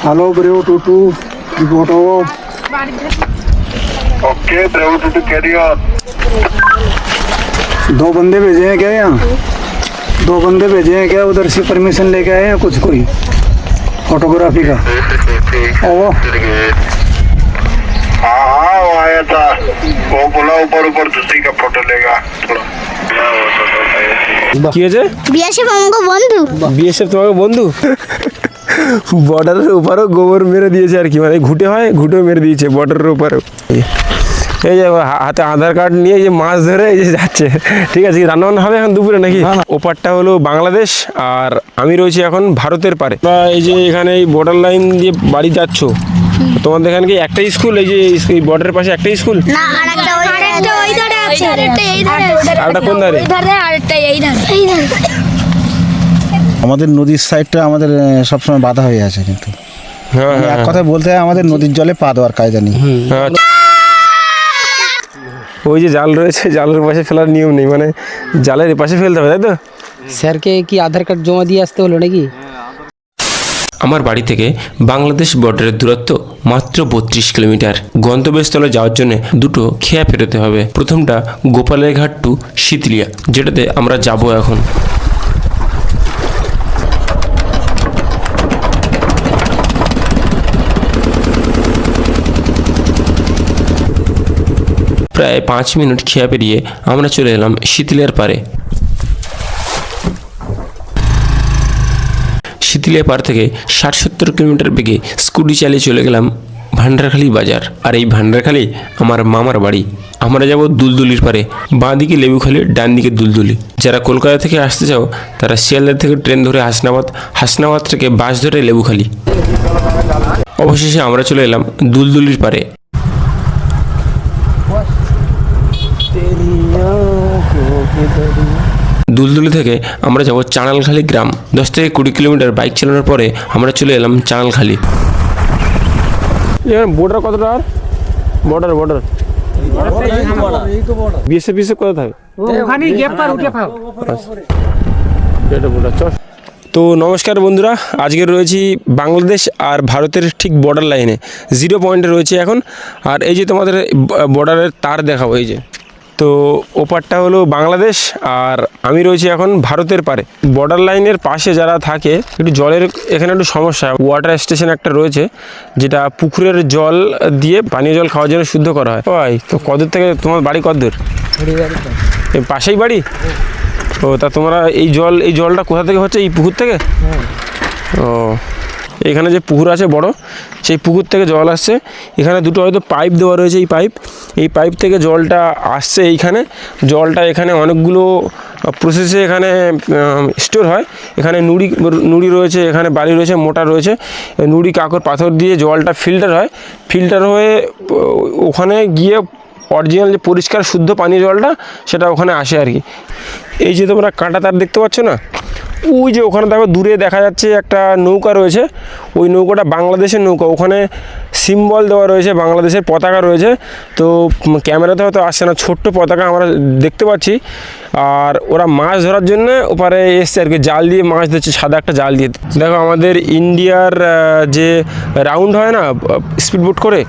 hello brave two two report over okay driver two two carry on दो बंदे भेजे हैं क्या यहाँ दो बंदे भेजे हैं क्या उधर से परमिशन लेके आए हैं कुछ कोई फोटोग्राफी का ओवर हाँ हाँ वो आया था वो बोला ऊपर ऊपर दूसरी का फोटो लेगा थोड़ा কি হয়েছে বিয়াসে আমাকে বন্ধু বিএসএফ তোমাকে বন্ধু বর্ডারের উপরও গোবর মেরে দিয়েছে আর কি। মানে ঘুটে হয় ঘুটেও মেরে দিয়েছে বর্ডারের উপরেও। এই যে হাতে আধার কার্ড নিয়ে যে মাছ ধরে এই যে যাচ্ছে। ঠিক আছে রান্নাবান্না হবে এখন দুপুরে নাকি? ওপারটা হলো বাংলাদেশ আর আমি রয়েছি এখন ভারতের পারে। বা এই যে এখানে এই বর্ডার লাইন দিয়ে বাড়ি যাচ্ছ তোমাদের এখানে কি একটাই স্কুল এই যে এই বর্ডারের পাশে একটাই স্কুল না আরেকটা ওই ধারে আছে। আরেকটা এই ধারে আরেকটা কোন ধারে? ওই ধারে আরেকটা এই ধারে। এই ধারে। আমাদের নদীর সাইডটা আমাদের সবসময় বাধা হয়ে আছে কিন্তু। হ্যাঁ মানে হ্যাঁ এক কথায় বলতে হয় আমাদের নদীর জলে পা দেওয়ার কায়দা নেই। হ্যাঁ। ওই যে জাল রয়েছে জালের পাশে ফেলার নিয়ম নেই মানে জালের পাশে ফেলতে হবে তাই তো? স্যারকে কি আধার কার্ড জমা দিয়ে আসতে হলো নাকি? আমার বাড়ি থেকে বাংলাদেশ বর্ডারের দূরত্ব মাত্র বত্রিশ কিলোমিটার। গন্তব্যস্থলে যাওয়ার জন্য দুটো খেয়া পেরোতে হবে। প্রথমটা গোপালের ঘাট টু শীতলিয়া যেটাতে আমরা যাব এখন। প্রায় পাঁচ মিনিট খেয়া পেরিয়ে আমরা চলে এলাম শীতলিয়ার পারে শীতলিয়া পার থেকে ষাট সত্তর কিলোমিটার বেগে স্কুটি চালিয়ে চলে গেলাম ভান্ডারখালি বাজার। আর এই ভান্ডারখালি আমার মামার বাড়ি। আমরা যাব দুলদুলির পারে বাঁ দিকে লেবুখালি ডান দিকে দুলদুলি। যারা কলকাতা থেকে আসতে চাও, তারা শিয়ালদা থেকে ট্রেন ধরে হাসনাবাদ হাসনাবাদ থেকে বাস ধরে লেবুখালি অবশেষে আমরা চলে এলাম দুলদুলির পারে দুলদুলি থেকে আমরা যাব চাঁড়ালখালি গ্রাম। দশ থেকে কুড়ি কিলোমিটার বাইক চালানোর পরে আমরা চলে এলাম চাঁড়ালখালি বর্ডার কতটা আর? বর্ডার বর্ডার বিএসএফ বিএসএফ কোথা থাকে? গ্যাপ পার উঠে পাও এটা বর্ডার চল। তো নমস্কার বন্ধুরা আজকে রয়েছি বাংলাদেশ আর ভারতের ঠিক বর্ডার লাইনে জিরো পয়েন্টে রয়েছে এখন। আর এই যে তোমাদের বর্ডারের তার দেখাবো এই যে। তো ওপারটা হলো বাংলাদেশ আর আমি রয়েছি এখন ভারতের পারে বর্ডার লাইনের পাশে যারা থাকে একটু জলের এখানে একটু সমস্যা ওয়াটার স্টেশন একটা রয়েছে যেটা পুকুরের জল দিয়ে পানীয় জল খাওয়ার জন্য শুদ্ধ করা হয়। ভাই তো কদূর থেকে তোমার বাড়ি কদূর? পাশেই বাড়ি? ও তা তোমরা এই জল এই জলটা কোথা থেকে হচ্ছে এই পুকুর থেকে? ও। এখানে যে পুকুর আছে বড়, সেই পুকুর থেকে জল আসছে। এখানে দুটো হয়তো পাইপ দেওয়া রয়েছে এই পাইপ। এই পাইপ থেকে জলটা আসছে এইখানে। জলটা এখানে অনেকগুলো প্রসেসে এখানে স্টোর হয়। এখানে নুড়ি নুড়ি রয়েছে, এখানে বালি রয়েছে, মোটা রয়েছে। নুড়ি, কাকর, পাথর দিয়ে জলটা ফিল্টার হয়। ফিল্টার হয়ে ওখানে গিয়ে অরিজিনাল যে পরিষ্কার, শুদ্ধ পানীয় জলটা, সেটা ওখানে আসে আর কি। এই যে তোমরা কাঁটা তার দেখতে পাচ্ছ না? ওই যে ওখানে দেখো দূরে দেখা যাচ্ছে একটা নৌকা রয়েছে। ওই নৌকাটা বাংলাদেশের নৌকা। ওখানে সিম্বল দেওয়া রয়েছে, বাংলাদেশের পতাকা রয়েছে। তো ক্যামেরাতে হয়তো আসছে না, ছোট্ট পতাকা আমরা দেখতে পাচ্ছি। আর ওরা মাছ ধরার জন্য ওপারে এসছে আর কি, জাল দিয়ে মাছ ধরছে, সাদা একটা জাল দিয়ে। দেখো আমাদের ইন্ডিয়ার যে রাউন্ড হয় না স্পিড বোট করে,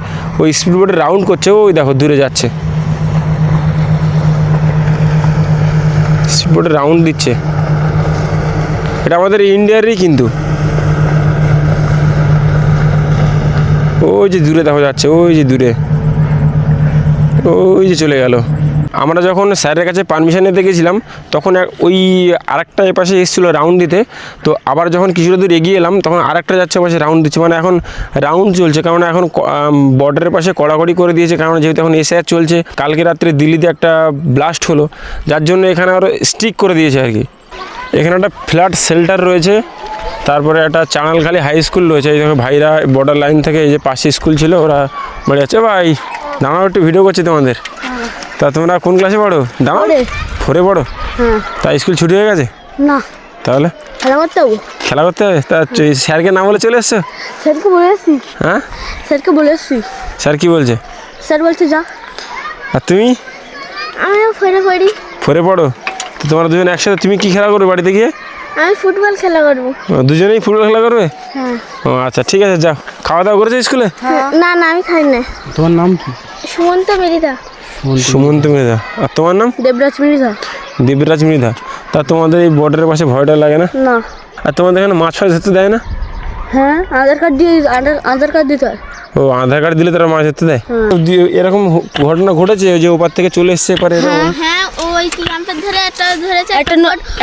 ওই স্পিড বোটে রাউন্ড করছে। ওই দেখো দূরে যাচ্ছে। স্পিড বোটে রাউন্ড দিচ্ছে। এটা আমাদের ইন্ডিয়ারই কিন্তু। ওই যে দূরে দেখা যাচ্ছে, ওই যে দূরে। ওই যে চলে গেল। আমরা যখন স্যারের কাছে পারমিশন নিতে গেছিলাম, তখন ওই আরেকটা এপাশে এসেছিল রাউন্ড দিতে। তো আবার যখন কিছুটা দূর এগিয়ে এলাম, তখন আরেকটা যাচ্ছে পাশে রাউন্ড দিচ্ছে। মানে এখন রাউন্ড চলছে, কারণ এখন বর্ডারের পাশে কড়াকড়ি করে দিয়েছে। কারণ যেহেতু এখন এসআর চলছে, কালকে রাত্রে দিল্লিতে একটা ব্লাস্ট হলো। যার জন্য এখানে আরও স্টিক করে দিয়েছে আর কি। এখানে একটা ফ্ল্যাট শেল্টার রয়েছে তারপরে একটা চাঁড়ালখালি হাই স্কুল রয়েছে এই দেখো ভাইরা বর্ডার লাইন থেকে এই যে পাশে স্কুল ছিল ওরা বাড়ি যাচ্ছে ভাই দাঁড়াও একটু ভিডিও করছি তোমাদের। তা তোমরা কোন ক্লাসে পড়ো? দাঁড়াও ফোরে পড়ো। তা স্কুল ছুটি হয়ে গেছে? না। তাহলে? খেলা করতে যাব। খেলা করতে? হবে তা স্যারকে না বলে চলে এসছো? স্যারকে বলে এসছি। হ্যাঁ? স্যারকে বলে এসছি। স্যার কি বলছে? স্যার বলছে যা। আর তুমি? আমিও ফেরে পড়ি। ফোরে পড়ো? তোমরা দুজন একসাথে তুমি কি খেলা করবে বাড়িতে গিয়ে? আমি ফুটবল খেলা করব। ও, দুজনেই ফুটবল খেলা করবে? হ্যাঁ। ও আচ্ছা ঠিক আছে যাও। খাওয়া দাওয়া করেছ স্কুলে? না না আমি খাই না তোমার নাম কি? সুমন্ত মেরিদা সুমন্ত মৃধা আর তোমার নাম? দেবরাজ মেরিদা দেবরাজ মৃধা তা তোমাদের এই বর্ডারের পাশে ভয়টা লাগে না? না। আর তোমাদের এখানে মাছ ফাছ ধরতে দেয় না? হ্যাঁ আধার কার্ড দিয়ে আধার আধার কার্ড দিতে হয়। ও আধার কার্ড দিলে তারা মাছ ধরতে দেয়? দিয়ে এরকম ঘটনা ঘটেছে যে ওপার থেকে চলে এসছে এপারে এরকম? হ্যাঁ ওই ক্যাম্পের ধরে একটা ধরেছে একটা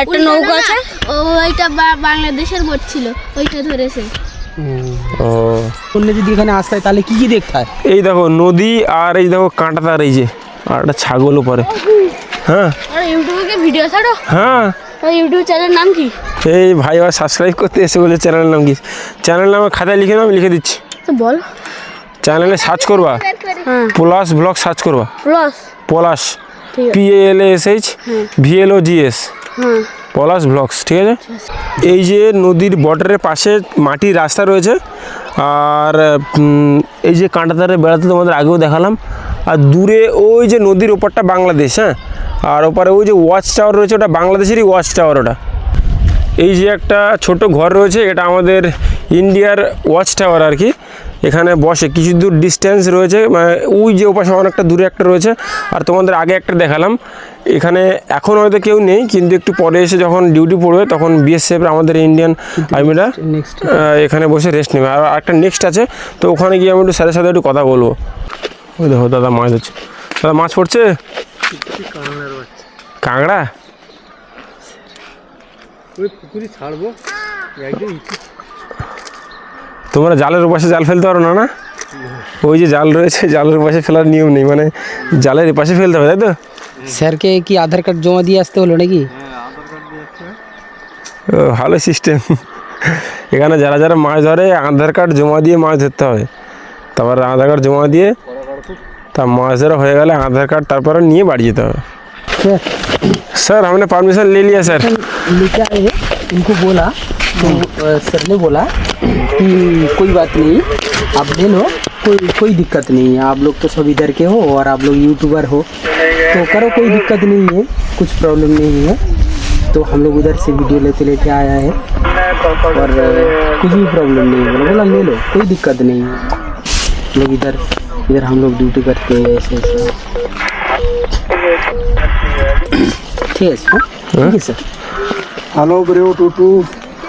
একটা নৌকা আছে। ও ওইটা বাংলাদেশের বোট ছিল ওইটা ধরেছে। ও। শুনলে যদি এখানে আসতে হয় তাহলে কি কি দেখতে হয়? এই দেখো নদী আর এই দেখো কাঁটা তার এই যে আর একটা ছাগলও পরে হ্যাঁ। আর ইউটিউবে ভিডিও ছাড়ো? হ্যাঁ। ইউটিউব চ্যানেল নাম কি? এই ভাই আবার সাবস্ক্রাইব করতে এসে বলে চ্যানেলের নাম কি? চ্যানেল নামে খাতায় লিখে নাও আমি লিখে দিচ্ছি। তো বল। চ্যানেলে সার্চ করবা। হ্যাঁ। পলাশ ব্লগ সার্চ করবা। Plus Palash P L S H V L O G S হ্যাঁ। পলাশ ব্লকস ঠিক আছে? এই যে নদীর বর্ডারের পাশে মাটির রাস্তা রয়েছে আর এই যে কাঁটাতারে বেড়াতে তোমাদের আগেও দেখালাম। আর দূরে ওই যে নদীর ওপারটা বাংলাদেশ হ্যাঁ? আর ওপারে ওই যে ওয়াচ টাওয়ার রয়েছে ওটা বাংলাদেশেরই ওয়াচ টাওয়ার ওটা। এই যে একটা ছোট ঘর রয়েছে এটা আমাদের ইন্ডিয়ার ওয়াচ টাওয়ার আর কি। এখানে বসে কিছু দূর ডিস্টেন্স রয়েছে মানে ওই যে ওপাশে অনেকটা দূরে একটা রয়েছে। আর তোমাদের আগে একটা দেখালাম। এখানে এখন হয়তো কেউ নেই কিন্তু একটু পরে এসে যখন ডিউটি পড়বে তখন বিএসএফ আমাদের ইন্ডিয়ান আর্মিরা এখানে বসে রেস্ট নেবে। আর একটা নেক্সট আছে তো ওখানে গিয়ে আমি একটু স্যারের সাথে একটু কথা বলব। ওই দেখো দাদা মাছ ধরছে। দাদা মাছ পড়ছে? কাঁকড়া? তোমরা জালের পাশে জাল ফেলতে পারো না না ওই যে জাল রয়েছে জালের পাশে ফেলার নিয়ম নেই মানে জালের পাশে ফেলতে হবে তাই তো স্যারকে কি আধার কার্ড জমা দিয়ে আসতে হলো নাকি ও, ভালো সিস্টেম এখানে যারা যারা মাছ ধরে আধার কার্ড জমা দিয়ে মাছ ধরতে হবে তারপর আধার কার্ড জমা দিয়ে তা মাছ ধরা হয়ে গেলে আধার কার্ড তারপরে নিয়ে বাড়ি যেতে হবে सर हमने परमिशन ले लिया सर लेके आए उनको बोला तो अ, सर ने बोला कि कोई बात नहीं। आप ले लो कोई कोई दिक्कत नहीं है। आप लोग तो सब इधर के हो और आप लोग यूट्यूबर हो। तो करो कोई दिक्कत नहीं है कुछ प्रॉब्लम नहीं है। तो हम लोग उधर से वीडियो लेते लेते आया है। और कुछ भी प्रॉब्लम नहीं है। बोला बोला ले लो कोई दिक्कत नहीं है। लोग इधर इधर हम लोग ड्यूटी करते हैं ऐसे ऐसे। ठीक है सर ठीक है sir hello brave two two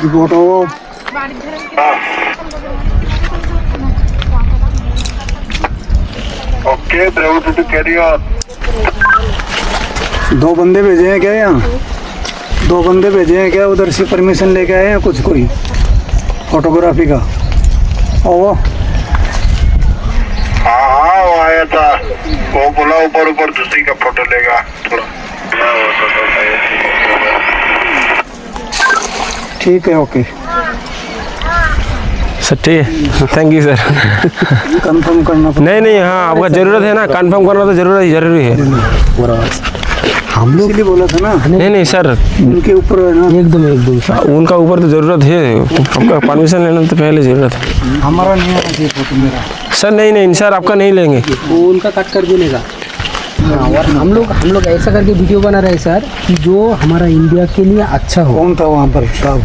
report हो okay brave two carry on दो बंदे भेजे हैं क्या यहाँ? दो बंदे भेजे हैं क्या? उधर से परमिशन लेके आए हैं कुछ कोई? फोटोग्राफी का। ओ हाँ हाँ वो आया था। वो बोला ऊपर ऊपर दूसरी का फ़ोटो लेगा। थोड़ा। ठीक है ओके सर ठीक है थैंक यू सर कंफर्म करना नहीं नहीं हाँ आपका ज़रूरत है ना कंफर्म करना तो ज़रूरत ही ज़रूरी है। हम लोग इसलिए बोला था ना। नहीं नहीं सर उनके ऊपर है ना। एकदम एकदम। उनका ऊपर तो ज़रूरत है। आपका परमिशन लेना तो पहले ज़रूरत है। हमारा नहीं आना चाहिए फ़ोटो मेरा। सर नहीं नहीं सर आपका नहीं लेंगे। वो उनका कट कर देने का हाँ, और हम लोग हम लोग ऐसा करके वीडियो बना रहे हैं सर कि जो हमारा इंडिया के लिए अच्छा हो। कौन था वहाँ पर? साहब।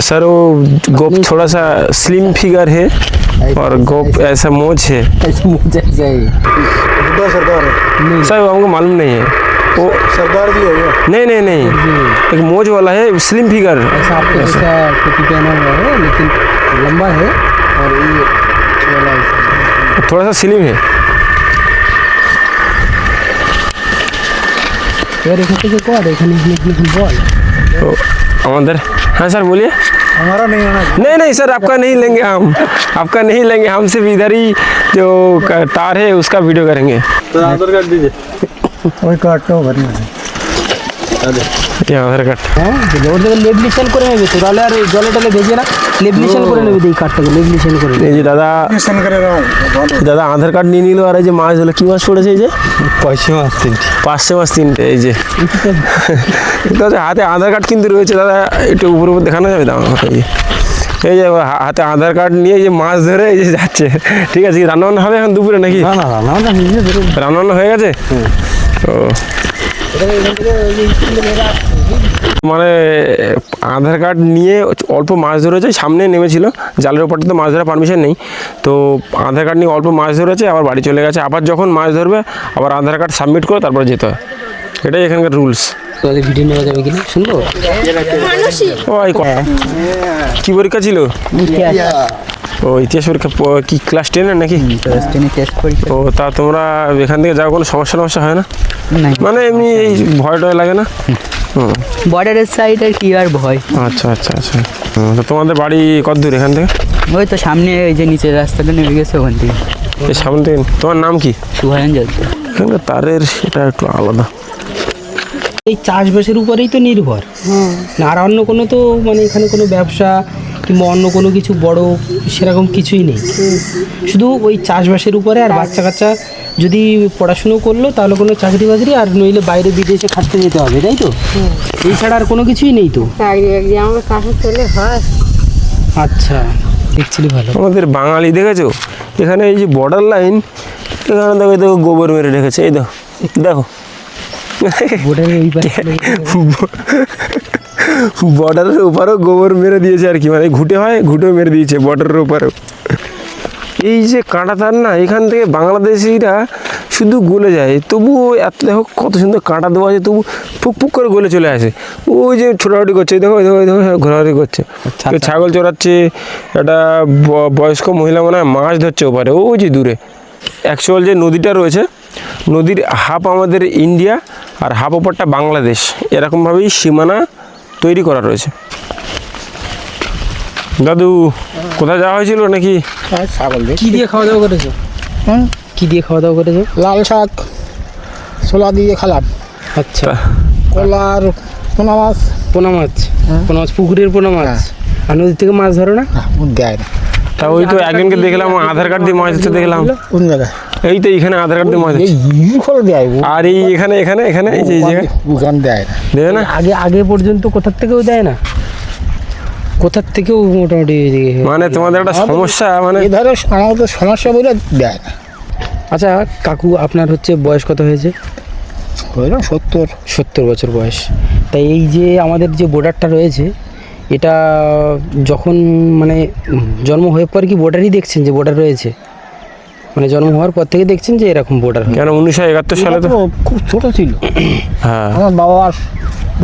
सर वो गोप थोड़ा सा स्लिम फिगर है और गोप ऐसा मोज है ऐसे मुझे ऐसा है बुढ़ा सरदार है सर वो हमको मालूम नहीं है वो सरदार जी है क्या नहीं नहीं नहीं एक मोज वाला है स्लिम फिगर ऐसा आपको ऐसा टोपी पहना हुआ है लेकिन लंबा है और ये वाला ऐसा। थोड़ा सा स्लिम है এবার এখান থেকে কর এখানে এখানে এখানে বল तो আমাদের हाँ सर बोलिए। हमारा नहीं होना नहीं नहीं सर आपका नहीं लेंगे हम। आपका नहीं लेंगे हम सिर्फ़ इधर ही जो तार है उसका वीडियो करेंगे। तो आधार कार्ड दीजिए। कोई कार्ड तो भरना है। আধার কার্ড হ্যাঁ ওর থেকে করে নেবে তো তাহলে আর জলে টলে ভেজে না লেবলিশন করে নেবে এই কার্ডটাকে লেবলিশন করে এই যে দাদা দাদা আধার কার্ড নিয়ে নিল আর এই যে মাছ হলো কি মাছ পড়েছে এই যে? পাঁচশো মাছ তিনটে। পাঁচশো মাছ তিনটে এই যে। দাদা হাতে আধার কার্ড কিন্তু রয়েছে দাদা একটু উপর উপর দেখানো যাবে দাম এই যে। হাতে আধার কার্ড নিয়ে যে মাছ ধরে এই যে যাচ্ছে। ঠিক আছে রান্না বান্না হবে এখন দুপুরে নাকি? রান্না হয়ে গেছে ও মানে আধার কার্ড নিয়ে অল্প মাছ ধরেছে সামনে নেমেছিল। জালের ওপরটা তো মাছ ধরার পারমিশন নেই। তো আধার কার্ড নিয়ে অল্প মাছ ধরেছে, আবার বাড়ি চলে গেছে। আবার যখন মাছ ধরবে, আবার আধার কার্ড সাবমিট করে তারপরে যেতে হয়। এটাই এখানকার রুলস তোদের ভিডিও নেওয়া যাবে কিনা? শুনব? ওই ক- কি পরীক্ষা ছিল? ও ইতিহাস পরীক্ষা কি ক্লাস টেনের নাকি? টেস্ট পরীক্ষা। ও তা তোমরা এখান থেকে যাও কোনো সমস্যা সমস্যা হয় না? মানে এমনি এই ভয় টয় লাগে না? বর্ডারের সাইড আর কি আর ভয়। আচ্ছা আচ্ছা আচ্ছা। তো তোমাদের বাড়ি কত দূর এখান থেকে? ওই তো সামনে ওই যে নিচের রাস্তাটা নেমে গেছে ওখান থেকে। সামনে থেকে। তোমার নাম কি? সুহায়ন যাচ্ছে তারের সেটা একটু আলাদা। এই চাষবাসের উপরেই তো নির্ভর। না আর অন্য কোনো তো মানে এখানে কোনো ব্যবসা কিংবা অন্য কোনো কিছু বড় সেরকম কিছুই নেই। শুধু ওই চাষবাসের উপরে আর বাচ্চা কাচ্চা যদি পড়াশুনো করল তাহলে কোনো চাকরি বাকরি আর নইলে বাইরে বিদেশে খাটতে যেতে হবে তাই তো? এই ছাড়া আর কোনো কিছুই নেই তো? আমরা কাছে চলে আচ্ছা দেখছিলি ভালো। আমাদের বাঙালি দেখেছ? এখানে এই যে বর্ডার লাইন এখানে দেখো দেখো গোবর মেরে রেখেছে এই দেখো দেখো। বর্ডারের ওপারেও গোবর মেরে দিয়েছে আর কি। মানে ঘুটে হয় ঘুটেও মেরে দিয়েছে বর্ডারের ওপারেও এই যে কাঁটা তার না এখান থেকে বাংলাদেশিরা শুধু গলে যায়। তবুও এত দেখো কত সুন্দর কাঁটা দেওয়া আছে তবু ফুক ফুক করে গলে চলে আসে। ওই যে ছোটাছুটি করছে দেখো দেখো দেখো ঘোরাঘুরি করছে। কেউ ছাগল চড়াচ্ছে একটা বয়স্ক মহিলা মনে হয় মাছ ধরছে ওপারে। ওই যে দূরে। অ্যাকচুয়াল যে নদীটা রয়েছে নদীর হাফ আমাদের ইন্ডিয়া আর হাফ ওপারটা বাংলাদেশ। এরকমভাবেই সীমানা তৈরি করা রয়েছে। দাদু কোথায় যাওয়া হয়েছিল নাকি? কি দিয়ে খাওয়া দাওয়া করেছ? কি দিয়ে খাওয়া দাওয়া করেছ? লাল শাক ছোলা দিয়ে খালাম। আচ্ছা। কলার পোনা মাছ। পোনা মাছ? পোনা মাছ পুকুরের পোনা মাছ? আর নদীর থেকে মাছ ধরো না? দেয় না। তা ওই তো একজনকে দেখলাম আধার কার্ড দিয়ে মাছ ধরতে দেখলাম। কোন জায়গায়? এই তো এখানে আধার কার্ড দিয়ে করে দেয় আর এই এখানে এখানে এখানে এই যে ওখান দেয় না। দেবে না? আগে আগে পর্যন্ত কোথার থেকেও দেয় না। কোথার থেকেও মোটামুটি মানে তোমাদের একটা সমস্যা মানে ধরো আমাদের সমস্যা বলে দেয় না। আচ্ছা কাকু আপনার হচ্ছে বয়স কত হয়েছে? সত্তর। সত্তর বছর বয়স। তাই এই যে আমাদের যে বর্ডারটা রয়েছে এটা যখন মানে জন্ম হয়ে পর কি বর্ডারই দেখছেন যে বর্ডার রয়েছে? মানে জন্ম হওয়ার পর থেকে দেখছেন যে এরকম বর্ডার কেন উনিশশো একাত্তর সালে তো খুব ছোট ছিল। হ্যাঁ। আমার বাবা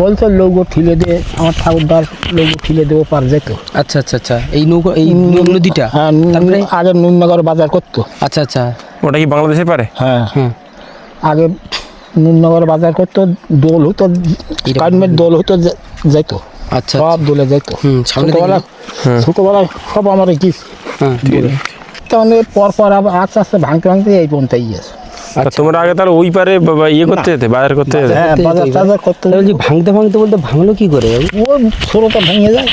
বলতো লৌগো ঠিলে দে আমার ঠাকুরদার লৌগো ঠিলে দেবো পার যেত আচ্ছা আচ্ছা আচ্ছা। এই নৌকা এই নদীটা? হ্যাঁ তারপরে আগে নুননগর বাজার করতো। আচ্ছা আচ্ছা। ওটা কি বাংলাদেশে পারে? হ্যাঁ। হ্যাঁ। আগে নুননগর বাজার করতো দোল হতো। কাশ্মীর দোল হতো যেত। আচ্ছা সব দোলে যেত হুম, ছোটবেলা সব আমার কি হ্যাঁ তখন এর পর পর আবার আস্তে আস্তে ভাঙতে ভাঙতে এই পর্যন্ত গিয়েছে। তা তোমরা আগে তাহলে ওই পারে ইয়ে করতে যেতে বাজার করতে যেতে? হ্যাঁ বাজার টাজার করতে তাহলে বলছি ভাঙতে ভাঙতে বলতে ভাঙলো কি করে? ও ছোটটা ভেঙে যায়।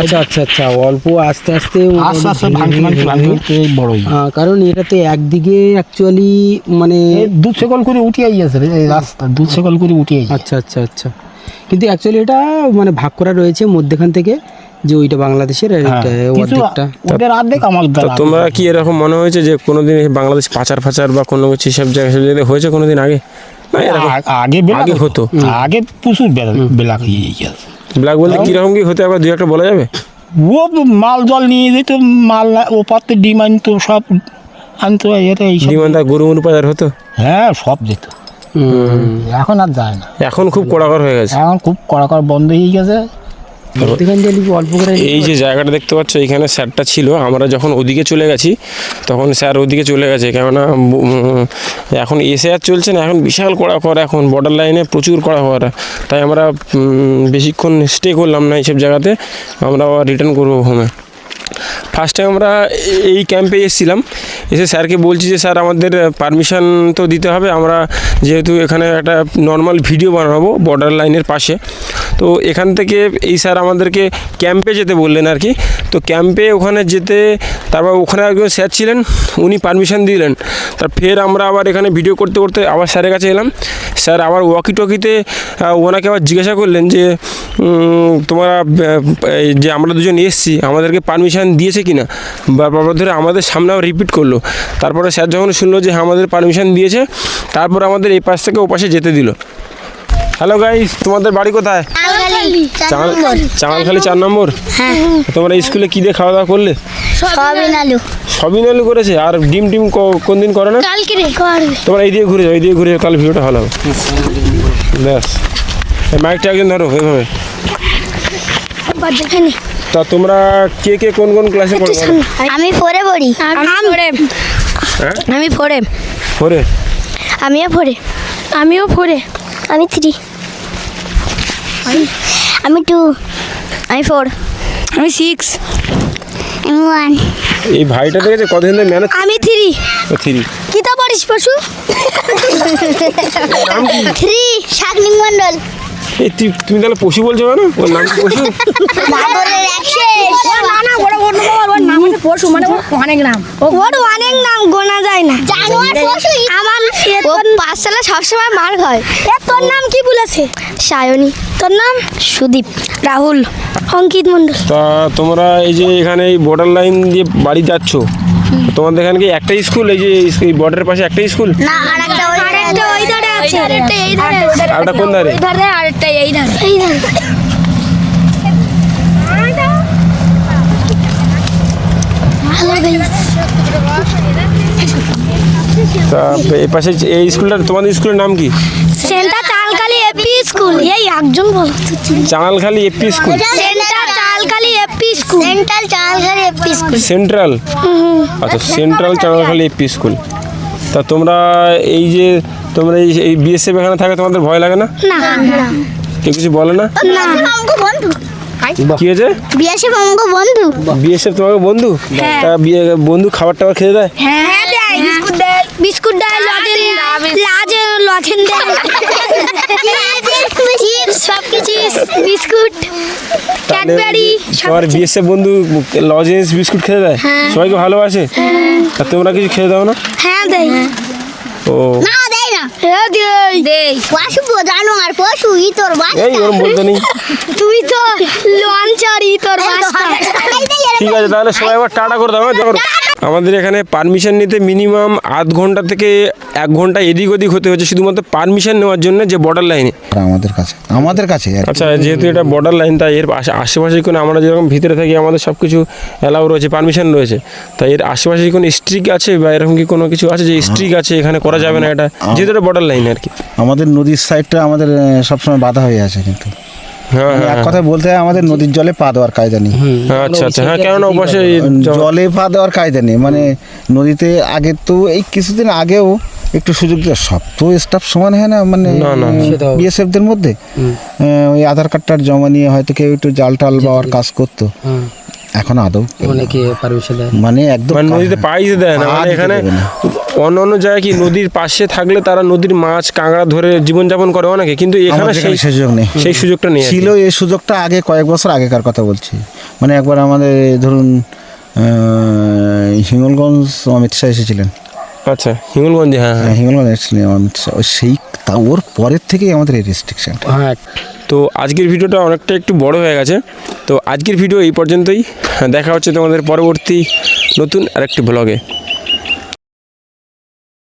আচ্ছা আচ্ছা আচ্ছা। অল্প আস্তে আস্তে আস্তে আস্তে ভাঙতে ভাঙতে ভাঙতে ভেঙে- ভাঙতে এই বড়ই কারণ এটাতে একদিকে অ্যাকচুয়ালি মানে দু সেকল করে উঠিয়ে গিয়েছে রে, এই রাস্তা দু সেকল করে গিয়েছে। আচ্ছা আচ্ছা আচ্ছা। কিন্তু অ্যাকচুয়ালি এটা মানে ভাগ করা রয়েছে মধ্যেখান থেকে যে ওইটা বাংলাদেশের হ্যাঁ, অর্ধেকটা। ওদের অর্ধেক তোমরা কি এরকম মনে হয়েছে যে কোনোদিন বাংলাদেশ পাচার ফাচার বা কোনো কিছু সব জায়গায় সব জায়গায় হয়েছে কোনোদিন আগে? আগে আগে হতো। আগে প্রচুর বেলা বেলা হয়ে গেছে। ব্ল্যাক বলতে কীরকম কি হতে আবার দু একটা বলা যাবে? ও মাল জল নিয়ে যেত মাল ও পাতে ডিম আনতো সব আনতো এটা এইসব ডিমান্ডা গরু মরু পাচার হতো? হ্যাঁ সব যেত এখন আর যায় না। এখন খুব কড়াকড় হয়ে গেছে। এখন খুব কড়া কড়া বন্ধ হয়ে গেছে। এই যে জায়গাটা দেখতে পাচ্ছ এখানে স্যারটা ছিল। আমরা যখন ওদিকে চলে গেছি তখন স্যার ওদিকে চলে গেছে। কেননা এখন এসে আর চলছে না। এখন বিশাল কড়া করা এখন বর্ডার লাইনে প্রচুর কড়া করা তাই আমরা বেশিক্ষণ স্টে করলাম না এইসব জায়গাতে। আমরা রিটার্ন করব হোমে ফার্স্ট টাইম আমরা এই ক্যাম্পে এসেছিলাম। এসে স্যারকে বলছি যে, স্যার, আমাদের পারমিশন তো দিতে হবে। আমরা যেহেতু এখানে একটা নর্মাল ভিডিও বানাবো বর্ডার লাইনের পাশে। তো এখান থেকে এই স্যার আমাদেরকে ক্যাম্পে যেতে বললেন আর কি। তো ক্যাম্পে ওখানে যেতে, তারপর ওখানে একজন স্যার ছিলেন, উনি পারমিশন দিলেন। তার ফের আমরা আবার এখানে ভিডিও করতে করতে আবার স্যারের কাছে এলাম। স্যার আবার ওয়াকি টকিতে ওনাকে আবার জিজ্ঞাসা করলেন যে তোমরা যে আমরা দুজন এসেছি, আমাদেরকে পারমিশন দিয়েছে কি না বারবার ধরে আমাদের সামনে আবার রিপিট করল। তারপরে স্যার যখন শুনলো যে হ্যাঁ আমাদের পারমিশন দিয়েছে তারপর আমাদের এই পাশ থেকে ও পাশে যেতে দিল। হ্যালো গাইস তোমাদের বাড়ি কোথায়? চাঙাল চার নম্বর? হ্যাঁ। তোমরা স্কুলে কী দিয়ে খাওয়া দাওয়া করলে? সয়াবিন আলু। সবই নালু করেছে? আর ডিম টিম কোন দিন করে না? তোমরা এই দিয়ে ঘুরে যাও এই দিয়ে ঘুরে যাও তাহলে ভিডিওটা ভালো হবে। ব্যাস। মাইকটা একজন ধরো এভাবে। তা তোমরা কে কে কোন কোন ক্লাসে পড়ো? আমি ফোরে পড়ি। আমি ফোরে হ্যাঁ? আমি ফোরে ফোরে আমিও ফোরে আমিও ফোরে আমি থ্রি আমি টু আমি ফোর আমি সিক্স আমি ওয়ান এই ভাইটা দেখেছে? কতদিন ধরে ম্যানেজ আমি থ্রি থ্রি কিতা পড়িস পশু? কি থ্রি শাকনিং মন্ডল এই তুই তুমি তাহলে পশু বলছো কেন? ওর নাম পশু? পশু মানে অনেক নাম। ওর অনেক নাম গোনা যায় না। জানোয়ার পশু আমার ও পাঠশালা সবসময় মার খায় তোর নাম কি বলেছে? সায়নী। তোর নাম? সুদীপ। রাহুল। অঙ্কিত মন্ডল তা তোমরা এই যে এখানে এই বর্ডার লাইন দিয়ে বাড়ি যাচ্ছ তোমাদের এখানে কি একটাই স্কুল এই যে এই বর্ডারের পাশে একটাই স্কুল না আরেকটা ওই আরেকটা ওই ধারে আছে আরেকটা এই ধারে আর একটা কোন ধারে ধারে আরেকটা এই ধারে এই ধারে হ্যালো গাইস তা এই পাশে যে- এই স্কুলটা তোমাদের স্কুলের নাম কি সেন্টার চালকালি এপি স্কুল এই একজন বলো Changalkhali AP school centre Chalkali AP school central Chalkali AP school central আচ্ছা সেন্ট্রাল চাঙালখালি এপি স্কুল তা তোমরা এই যে তোমরা এই এই বিএসএফ এখানে থাকে তোমাদের ভয় লাগে না? না না। কেউ কিছু বলে না? না বন্ধু। কি হয়েছে? বিয়াসে আমাকে বন্ধু। বিএসএফ তোমাকে বন্ধু? তা বিয়ে বন্ধু খাবার টাবার খেতে দেয়? হ্যাঁ দেয়। বিস্কুট দেয়। বিস্কুট দেয় লজেন লাজে লজেন দেয়। চিপস সব কিছু বিস্কুট ক্যাডবেরি তোমার বিএসএফ বন্ধু লজেন্স বিস্কুট খেতে দেয়? সবাইকে ভালোবাসে? তা তোমরা কিছু খেতে দাও না? হ্যাঁ দেয় ও। না ঠিক আছে তাহলে সবাই আবার টাটা করে দাও হ্যাঁ। আমাদের এখানে পারমিশন নিতে মিনিমাম আধ ঘণ্টা থেকে এক ঘণ্টা এদিক ওদিক হতে হচ্ছে শুধুমাত্র পারমিশন নেওয়ার জন্য যে বর্ডার লাইনে আমাদের কাছে আমাদের কাছে আচ্ছা যেহেতু এটা বর্ডার লাইন তাই এর আশে- আশেপাশে কোনো আমরা যেরকম ভিতরে থাকি আমাদের সব কিছু অ্যালাউ রয়েছে পারমিশন রয়েছে। তাই এর আশেপাশে কোনো স্ট্রিক আছে বা এরকম কি কোনো কিছু আছে যে স্ট্রিক আছে এখানে করা যাবে না এটা? যেহেতু এটা বর্ডার লাইন আর কি। আমাদের নদীর সাইডটা আমাদের সবসময় বাধা হয়ে আছে কিন্তু। হ্যাঁ মানে হ্যাঁ এক কথায় বলতে আমাদের নদীর জলে পা দেওয়ার কায়দা নেই। হ্যাঁ, আচ্ছা আচ্ছা হ্যাঁ কেননা জলে পা দেওয়ার কায়দা নেই। মানে নদীতে আগে তো এই কিছুদিন আগেও একটু সুযোগ দেওয়া সব তো স্টাফ সমান হয় না মানে। বিএসএফদের মধ্যে। ওই আধার কার্ডটার জমা নিয়ে হয়তো কেউ একটু জাল টাল বাওয়ার কাজ করতো। এখন আদৌ মানে একদম মানে নদীতে পাই দেয় না। মানে এখানে। অন্য অন্য জায়গায় কি নদীর পাশে থাকলে তারা নদীর মাছ কাঁকড়া ধরে জীবনযাপন করে অনেকে? কিন্তু এখানে সেই সুযোগ নেই। সেই সুযোগটা নেই ছিল এই সুযোগটা আগে কয়েক বছর আগেকার কথা বলছি। মানে একবার আমাদের ধরুন হিঙ্গলগঞ্জ অমিত শাহ এসেছিলেন। আচ্ছা হিঙ্গলগঞ্জে হ্যাঁ হ্যাঁ। হ্যাঁ, হিঙ্গলগঞ্জ এসেছিলেন অমিত শাহ। সেই তা ওর পরের থেকেই আমাদের এই রেস্ট্রিকশন হ্যাঁ। তো আজকের ভিডিওটা অনেকটা একটু বড় হয়ে গেছে। তো আজকের ভিডিও এই পর্যন্তই। দেখা হচ্ছে তোমাদের পরবর্তী নতুন আরেকটি ব্লগে